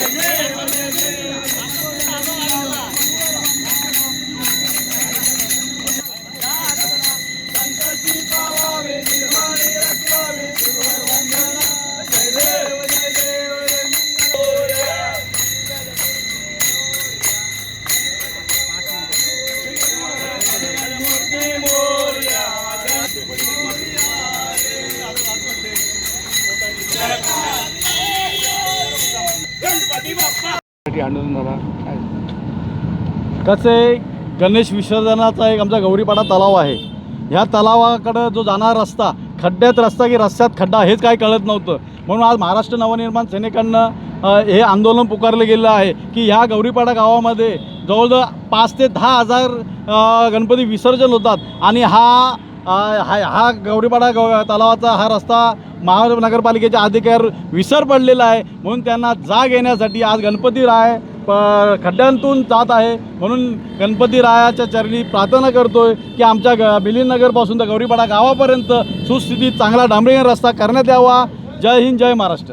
Yeah. कसं आहे गणेश विसर्जनाचा एक आमचा गौरीपाडा तलाव आहे. ह्या तलावाकडं जो जाणारा रस्ता खड्ड्यात रस्ता की रस्त्यात खड्डा हेच काय कळत नव्हतं. म्हणून आज महाराष्ट्र नवनिर्माण सेनेकडनं हे आंदोलन पुकारलं गेलं आहे की ह्या गौरीपाडा गावामध्ये जवळजवळ पाच ते दहा हजार गणपती विसर्जन होतात आणि हा हा हा गौरीपाडा गौ तलावाचा हा रस्ता महानगरपालिकेच्या अधिकार विसर पडलेला आहे. म्हणून त्यांना जाग येण्यासाठी आज गणपती राय प खड्ड्यांतून जात आहे. म्हणून गणपती रायाच्या चरणी प्रार्थना करतोय की आमच्या ग बिलीनगरपासून तर गौरीपाडा गावापर्यंत सुस्थितीत चांगला डांबरीकरण रस्ता करण्यात यावा. जय हिंद जय महाराष्ट्र.